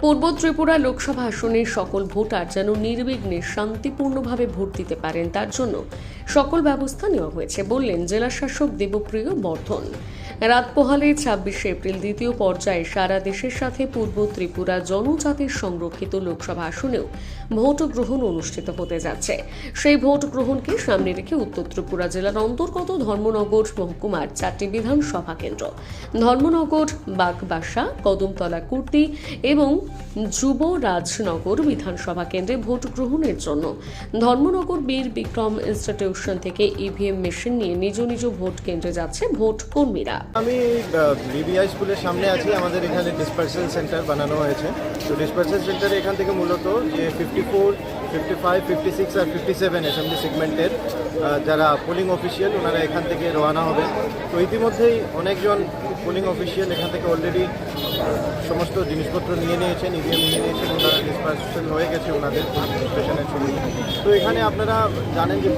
পূর্ব ত্রিপুরা লোকসভা আসনের সকল ভোটার যেন নির্বিঘ্নে শান্তিপূর্ণভাবে ভোট দিতে পারেন, তার জন্য সকল ব্যবস্থা নেওয়া হয়েছে, বললেন জেলা শাসক দেবপ্রিয় বর্ধন। রাত পোহালে ছাব্বিশে এপ্রিল দ্বিতীয় পর্যায়ে সারা দেশের সাথে পূর্ব ত্রিপুরা জনজাতির সংরক্ষিত লোকসভা আসনেও ভোট গ্রহণ অনুষ্ঠিত হতে যাচ্ছে। সেই ভোট গ্রহণকে সামনে রেখে উত্তর ত্রিপুরা জেলার অন্তর্গত ধর্মনগর, মহকুমার চারটি বিধানসভা কেন্দ্র। ধর্মনগর, বাগবাসা, কদমতলা, কুর্তি এবং যুবরাজনগর বিধানসভা কেন্দ্রে ভোট গ্রহণের জন্য ধর্মনগর বীর বিক্রম ইনস্টিটিউশন থেকে ইভিএম মেশিন নিয়ে নিজ নিজ ভোট কেন্দ্রে যাচ্ছে ভোট কর্মীরা। আমি বিবিআই স্কুলের সামনে আছি। আমাদের এখানে ডিসপার্সেল সেন্টার বানানো হয়েছে। তো ডিসপার্সেল সেন্টারে এখান থেকে মূলত যে fifty four fifty five fifty six আর ফিফটি সেভেন অ্যাসেম্বলি সেগমেন্টের যারা পোলিং অফিসিয়াল ওনারা এখান থেকে রওনা হবে। তো ইতিমধ্যেই অনেকজন পোলিং অফিসিয়াল এখান থেকে অলরেডি সমস্ত জিনিসপত্র নিয়ে নিয়েছেন ইভিএম নিয়ে নিয়েছেন, ওনারা ডিসপার্সেল হয়ে গেছে ওনাদের তো এখানে আপনারা জানেন যে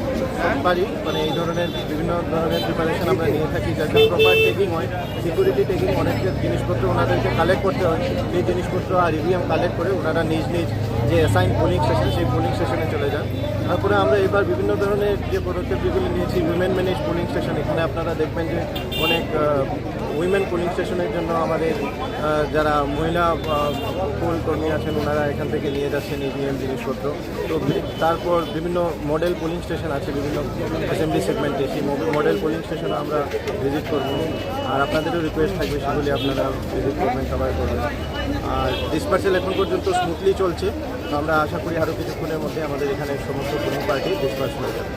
বাড়ি মানে এই ধরনের বিভিন্ন ধরনের প্রিপারেশন আমরা নিয়ে থাকি যাতে প্রপার টেকিং হয়। সিকিউরিটি টেকিং অনেক জিনিসপত্র ওনাদেরকে কালেক্ট করতে হয়। সেই জিনিসপত্র আর ইভিএম কালেক্ট করে ওনারা নিজ নিজ যে অ্যাসাইন পোলিং স্টেশন সেই পোলিং স্টেশনে চলে যান। তারপরে আমরা এবার বিভিন্ন ধরনের যে পদক্ষেপ যেগুলি নিয়েছি উইমেন ম্যানেজ পোলিং স্টেশন এখানে আপনারা দেখবেন যে অনেক উইমেন পোলিং স্টেশনের জন্য আমাদের যারা মহিলা পোল কর্মী আছেন, ওনারা এখান থেকে নিয়ে যাচ্ছেন ইভিএম জিনিসপত্র। তো বি- তারপর বিভিন্ন মডেল পোলিং স্টেশন আছে, বিভিন্ন অ্যাসেম্বলি সেগমেন্টে সেই মডেল পোলিং স্টেশনে আমরা ভিজিট করব। আর আপনাদেরও রিকোয়েস্ট থাকবে সেগুলি আপনারা ভিজিট করবেন সবাই করবেন। আর ডিসপার্সেল এখন পর্যন্ত স্মুথলি চলছে। তো আমরা আশা করি আরও কিছুক্ষণের মধ্যে আমাদের এখানে সমস্ত পোলিং পার্টি ডিসপার্স হয়ে যাবে।